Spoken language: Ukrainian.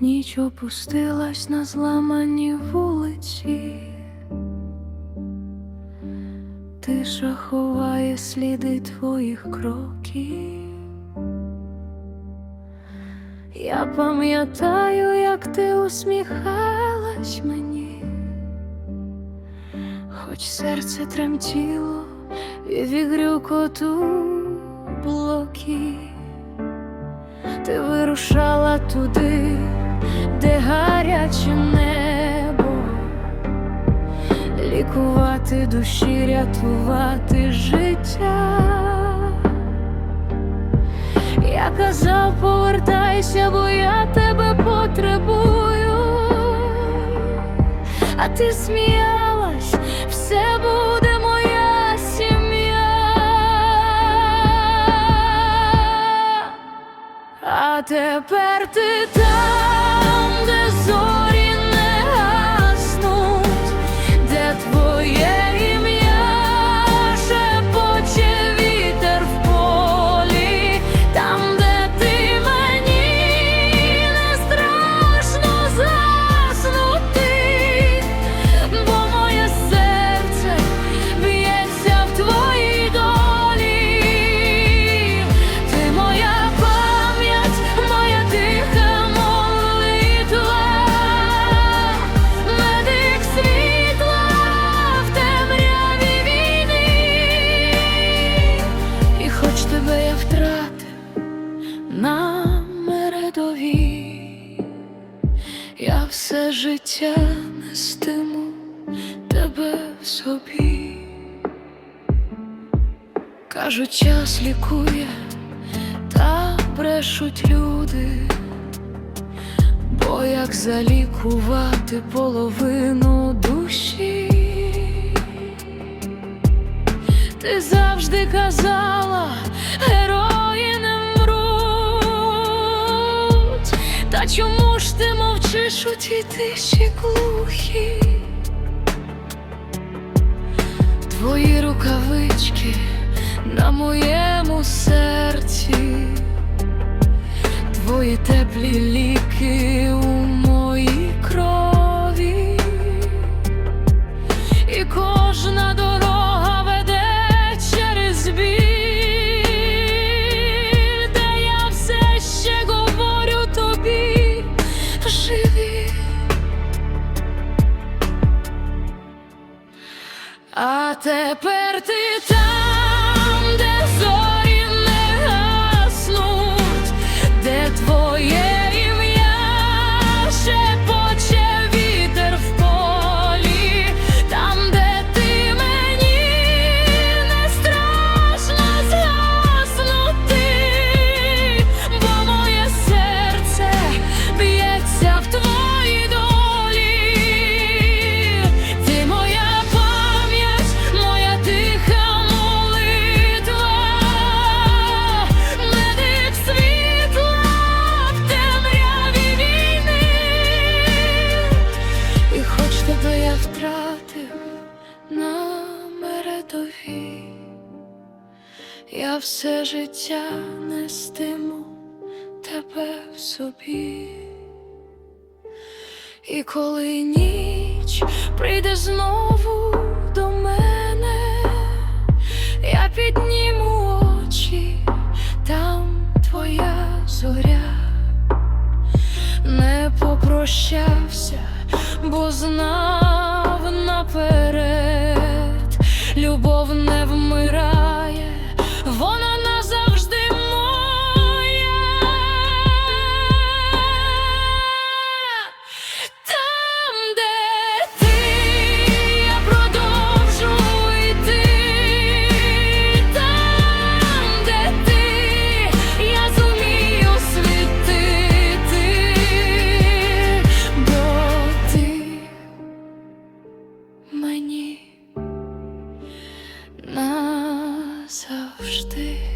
ніч опустилась на зламані вулиці, тиша ховає сліди твоїх кроків. Я пам'ятаю, як ти усміхалась мені, хоч серце тремтіло від грюкоту блоків. Ти вирушала туди, де гаряче небо, лікувати душі, рятувати життя. Я казав, повертайся, бо я тебе потребую, а ти сміялась, все буде. А тепер ти там, все життя нестиму тебе в собі. Кажуть, час лікує, та брешуть люди, бо як залікувати половину душі, ти завжди казала, герої не мруть, та чому ти у тій тиші глухі? Твої рукавички на моєму серці, твої теплі ліки у моїй А тепер ти я все життя нестиму тебе в собі. І коли ніч прийде знову до мене, я підніму очі, там твоя зоря, не попрощався, бо знав наперед, любов не вмирає. назавжди.